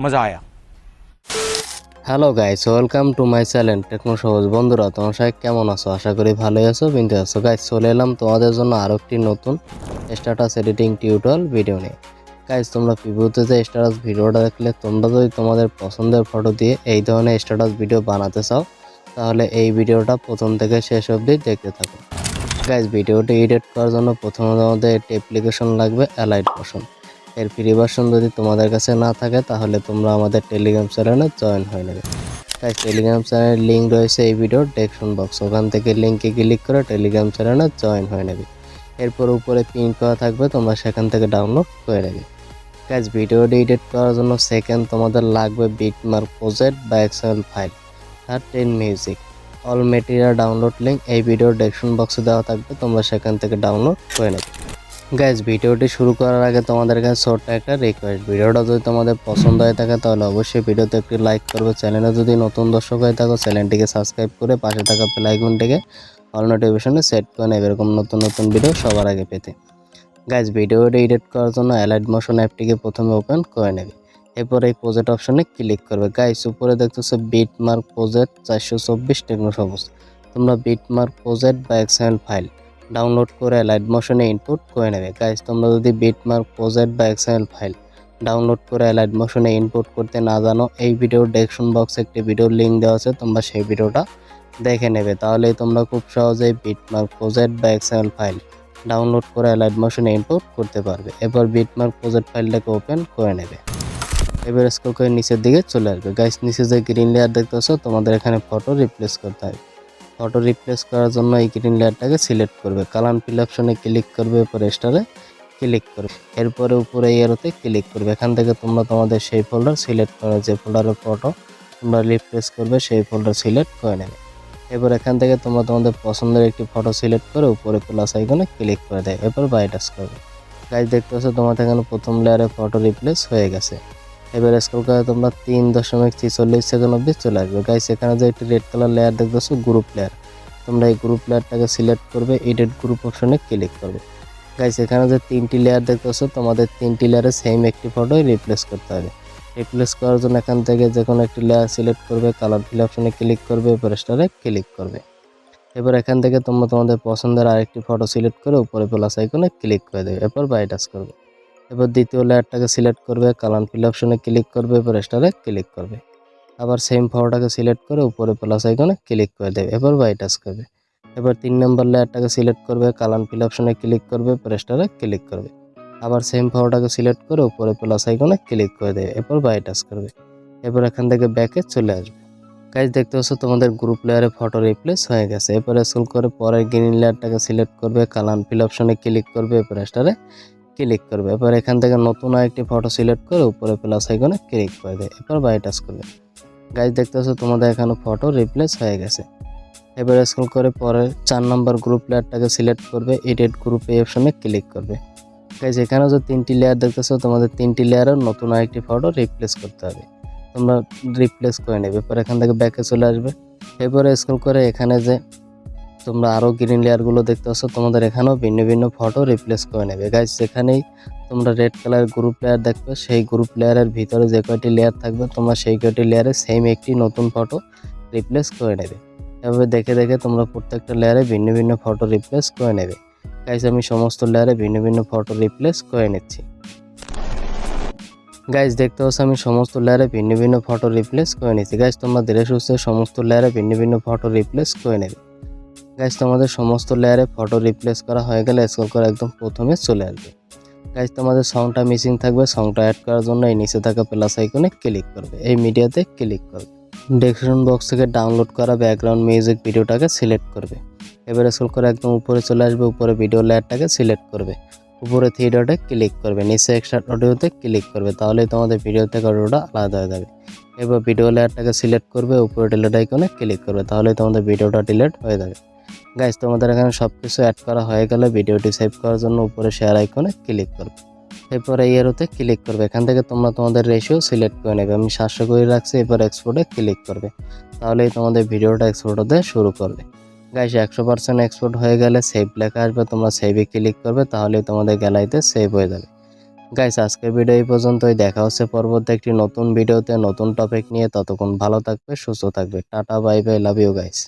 मज़ा आया। Hello guys welcome to my channel Techno Sohoj বন্ধুরা, তোমার সবাই কেমন আছো? আশা করি ভালোই আছো, বিনতে আছো। গাইস চলে এলাম তোমাদের জন্য আরও একটি নতুন স্ট্যাটাস এডিটিং টিউটোরিয়াল ভিডিও নিয়ে। গাইস তোমরা প্রিভিউতে যে স্ট্যাটাস ভিডিওটা দেখলে, তোমরা যদি তোমাদের পছন্দের ফটো দিয়ে এই ধরনের স্ট্যাটাস ভিডিও বানাতে চাও, তাহলে এই ভিডিওটা প্রথম থেকে শেষ অবধি দেখতে থাকো। গাইস ভিডিওটি এডিট করার জন্য প্রথমে আমাদের একটি অ্যাপ্লিকেশন লাগবে অ্যালাইট মোশন এর ফ্রি ভার্সন যদি তোমাদের কাছে না থাকে, তাহলে তোমরা আমাদের টেলিগ্রাম চ্যানেলে জয়েন হয়ে নেবে। তাই টেলিগ্রাম চ্যানেলের লিঙ্ক রয়েছে এই ভিডিওর ডেসক্রিপশন বক্স ওখান থেকে লিঙ্কে ক্লিক করে টেলিগ্রাম চ্যানেলে জয়েন হয়ে নেবে। এরপর উপরে পিন করা থাকবে, তোমরা সেখান থেকে ডাউনলোড করে নেবে। গাইজ ভিডিওটি এডিট করার জন্য সেকেন্ড তোমাদের লাগবে বিটমার্ক প্রজেক্ট বা এক্সএল ফাইল আর ten music all material download link এই ভিডিওর ডেসক্রিপশন বক্সে দেওয়া থাকবে, তোমরা সেখান থেকে ডাউনলোড করে নেবে। গাইজ ভিডিওটি শুরু করার আগে তোমাদের কাছে ছোট্ট একটা রিকোয়েস্ট ভিডিওটা যদি তোমাদের পছন্দ হয়ে থাকে, তাহলে অবশ্যই ভিডিওতে একটি লাইক করবে। চ্যানেলে যদি নতুন দর্শক হয়ে থাকো চ্যানেলটিকে সাবস্ক্রাইব করে পাশে থাকা প্লাইকনটিকে অল নোটিফিকেশনে সেট করে নেবে। এরকম নতুন নতুন ভিডিও সবার আগে পেতে। গাইজ ভিডিওটি এডিট করার জন্য অ্যালাইড মোশন অ্যাপটিকে প্রথমে ওপেন করে নেবে। এরপর এই প্রজেক্ট অপশনে ক্লিক করবে। গাইস উপরে দেখতেছো বিট মার্ক প্রজেক্ট চারশো চব্বিশ টেকনো সবুজ তোমরা বিট মার্ক প্রজেক্ট বা এক্সএমএল ফাইল ডাউনলোড করে লাইট মোশনে ইনপুট করে নেবে গাইজ তোমরা যদি বিটমার্ক প্রজেক্ট বা এক্সএমএল ফাইল ডাউনলোড করে লাইট মোশনে ইনপুট করতে না জানো এই ভিডিওর ডেসক্রিপশন বক্সে একটি ভিডিওর লিঙ্ক দেওয়া আছে তোমরা সেই ভিডিওটা দেখে নেবে। তাহলেই তোমরা খুব সহজেই বিটমার্ক প্রজেক্ট বা এক্সএমএল ফাইল ডাউনলোড করে লাইট মোশনে ইনপুট করতে পারবে। এরপর বিটমার্ক প্রজেক্ট ফাইলটাকে ওপেন করে নেবে। এবার স্ক্রল করে নিচের দিকে চলে আসবে। গাইস নিচে যে গ্রিন লেয়ার দেখতেছো তোমাদের এখানে ফটো রিপ্লেস করতে হবে। ফটো রিপ্লেস করার জন্য এই গ্রিন লেয়ারটাকে সিলেক্ট করবে। কালার ফিল অপশনে ক্লিক করবে এরপর স্টারে ক্লিক করবে। এরপরে উপরে এরোতে ক্লিক করবে। এখান থেকে তোমরা তোমাদের সেই ফোল্ডার সিলেক্ট করে যে ফোল্ডারের ফটো তোমরা রিপ্লেস করবে, সেই ফোল্ডার সিলেক্ট করে নেবে। এরপর এখান থেকে তোমরা তোমাদের পছন্দের একটি ফটো সিলেক্ট করে উপরে প্লাস আইকনে ক্লিক করে দেয় এরপর বাইটাস করবে। গাইজ দেখতে পাচ্ছ তোমাদের এখানে প্রথম লেয়ারে ফটো রিপ্লেস হয়ে গেছে। এবার স্ক্রল করে তোমরা তিন দশমিক ছিচল্লিশ সেকেন্ড অব্দি চলে আসবে। গাইস এখানে যে একটি রেড কালার লেয়ার দেখতেছো গ্রুপ লেয়ার তোমরা এই গ্রুপ লেয়ারটাকে সিলেক্ট করবে এডিট গ্রুপ অপশনে ক্লিক করবে। গাইস এখানে যে তিনটি লেয়ার দেখতেছো, তোমাদের তিনটি লেয়ারে সেম একটি ফটোই রিপ্লেস করতে হবে। রিপ্লেস করার জন্য এখান থেকে যে কোনো একটি লেয়ার সিলেক্ট করবে কালার ফিল অপশনে ক্লিক করবে এরপর স্টারে ক্লিক করবে। এবার এখান থেকে তোমরা তোমাদের পছন্দের আরেকটি ফটো সিলেক্ট করে উপরে প্লাস আইকনে ক্লিক করে দেবে, এরপর বাইটাস করবে। এবার দ্বিতীয় লেয়ারটাকে সিলেক্ট করবে কালার ফিল অপশনে ক্লিক করবে এরপর স্টারে ক্লিক করবে। আবার সেম ফটোটাকে সিলেক্ট করে উপরে প্লাস আইকনে ক্লিক করে দেবে, এবার বাইটাস করবে। এবার তিন নম্বর লেয়ারটাকে সিলেক্ট করবে কালার ফিল অপশনে ক্লিক করবে এরপর স্টারে ক্লিক করবে। আবার সেম ফটোটাকে সিলেক্ট করে উপরে প্লাস আইকনে ক্লিক করে দেবে, এরপর বাইটাস করবে। এবার এখান থেকে ব্যাকে চলে আসবে। কাজ দেখতে পাচ্ছ তোমাদের গ্রুপ লেয়ারে ফটো রিপ্লেস হয়ে গেছে। এরপরে স্কুল করে পরের গ্রিন লেয়ারটাকে সিলেক্ট করবে কালার ফিল অপশনে ক্লিক করবে এরপর স্টারে ক্লিক করবে। এরপর এখান থেকে নতুন আরেকটি ফটো সিলেক্ট করে উপরে প্লাস আইকনে ক্লিক করে দেয় এরপর বাই টাচ করবে। গাইজ দেখতেছো তোমাদের এখানে ফটো রিপ্লেস হয়ে গেছে। এবার স্ক্রল করে পরে চার নম্বর গ্রুপ লেয়ারটাকে সিলেক্ট করবে এডিট গ্রুপ অপশনে ক্লিক করবে। গাইজ এখানে যে তিনটি লেয়ার দেখতেছো, তোমাদের তিনটি লেয়ারের নতুন আরেকটি ফটো রিপ্লেস করতে হবে। তোমরা রিপ্লেস করে নেবে। এরপর এখান থেকে ব্যাকে চলে আসবে। এরপরে স্ক্রল করে এখানে যে তোমরা আরও গ্রিন লেয়ারগুলো দেখতে পাচ্ছ, তোমাদের এখানেও ভিন্ন ভিন্ন ফটো রিপ্লেস করে নেবে। গাইজ যেখানেই তোমরা রেড কালার গ্রুপ লেয়ার দেখবে, সেই গ্রুপ লেয়ারের ভিতরে যে কয়টি লেয়ার থাকবে, তোমরা সেই কয়টি লেয়ারে সেম একটি নতুন ফটো রিপ্লেস করে নেবে। এভাবে দেখে দেখে তোমরা প্রত্যেকটা লেয়ারে ভিন্ন ভিন্ন ফটো রিপ্লেস করে নেবে। গাইজ আমি সমস্ত লেয়ারে ভিন্ন ভিন্ন ফটো রিপ্লেস করে নিচ্ছি। গাইজ দেখতে পাচ্ছ, আমি সমস্ত লেয়ারে ভিন্ন ভিন্ন ফটো রিপ্লেস করে নিচ্ছি। গাইজ তোমরা ধীরে সুস্থে সমস্ত লেয়ারে ভিন্ন ভিন্ন ফটো রিপ্লেস করে নেবে। গাইজ তোমাদের সমস্ত লেয়ারে ফটো রিপ্লেস করা হয়ে গেলে স্ক্রল করে একদম প্রথমে চলে আসবে। গাইজ তোমাদের সংটা মিসিং থাকবে সংটা অ্যাড করার জন্য এই নিচে থাকা প্লাস আইকনে ক্লিক করবে, এই মিডিয়াতে ক্লিক করবে। ডেসক্রিপশন বক্স থেকে ডাউনলোড করা ব্যাকগ্রাউন্ড মিউজিক ভিডিওটাকে সিলেক্ট করবে। এবারে স্ক্রল করে একদম উপরে চলে আসবে, উপরে ভিডিও লেয়ারটাকে সিলেক্ট করবে। উপরে থ্রি ক্লিক করবে, নিচে এক্সট্রা অডিওতে ক্লিক করবে, তাহলেই তোমাদের ভিডিও থেকে অডিওটা আলাদা হয়ে যাবে। এবার ভিডিও লেয়ারটাকে সিলেক্ট করবে, উপরে ডিলেট আইকনে ক্লিক করবে তাহলে তোমাদের ভিডিওটা ডিলেট হয়ে যাবে। গাইজ তোমাদের এখানে সব কিছু অ্যাড করা হয়ে গেলে ভিডিওটি সেভ করার জন্য উপরে শেয়ার আইকনে ক্লিক করবে। এরপরে এরোতে ক্লিক করবে। এখান থেকে তোমরা তোমাদের রেশিও সিলেক্ট করে নেবে। আমি সাতশো করে রাখছি, এরপর এক্সপোর্টে ক্লিক করবে। তাহলেই তোমাদের ভিডিওটা এক্সপোর্ট হতে শুরু করবে। গাইস একশো পার্সেন্ট এক্সপোর্ট হয়ে গেলে সেভ লেখা আসবে। তোমরা সেভে ক্লিক করবে, তাহলেই তোমাদের গ্যালারিতে সেভ হয়ে যাবে। গাইস আজকের ভিডিও এই পর্যন্তই। দেখা হচ্ছে পরবর্তী একটি নতুন ভিডিওতে নতুন টপিক নিয়ে। ততক্ষণ ভালো থাকবে, সুস্থ থাকবে। Tata bye bye love you guys